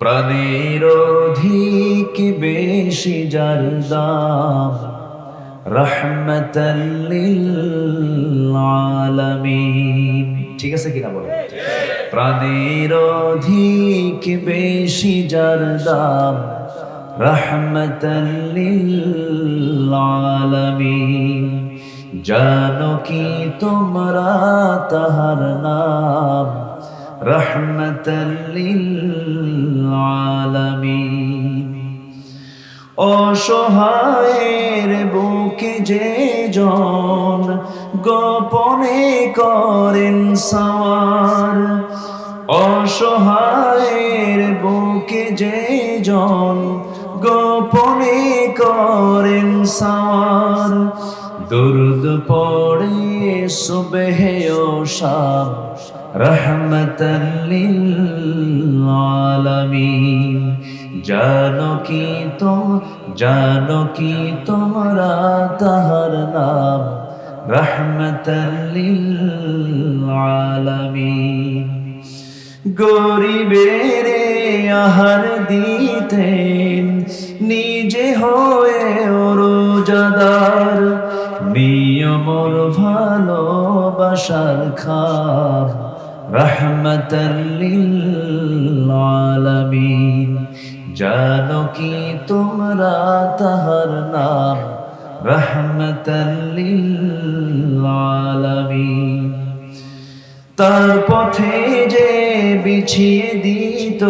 প্রাণের অধিক বেশি যার দাম রহমতাল্লিল আলামিন ঠিক আছে কিনা বলো? প্রাণের অধিক বেশি যার দাম রহমতাল্লিল আলামিন জানো কি তোমরা তাহার নাম রহমতাল্লিল আলামিন অসহায়ের বুকে যে জন গোপনে করেন সওয়ার অসহায়ের বুকে যে জন গোপনে করেন সওয়ার দুরুদ পড়ে সুবহে ও শাম রহমতাল্লিল আলামিন জানো কি তো, জানো কি তোমরা তাহার নাম রহমতাল্লিল আলামিন গরিবের আহার দিতেন, নিজে হয়ে রোজাদার নিয়মর ভালোবাসার খাম রহমতাল্লিল আলামিন। জানো কি তোমরা তাহার নাম রহমতাল্লিল আলামিন। তার পথে যে বিছিয়ে দিত,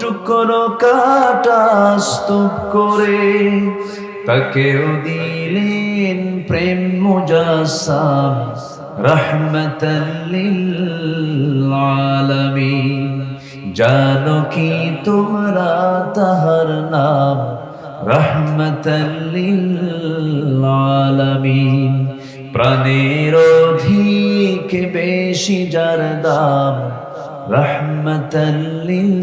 টুকরো কাটা স্তূপ করে তাকেও দিলেন প্রেম মুজাসাম রহমতাল্লিল আলামিন জানো কি তোমরা তাহার নাম? রহমতাল্লিল আলামিন প্রাণের অধিক বেশি যার দাম? রহমতাল্লিল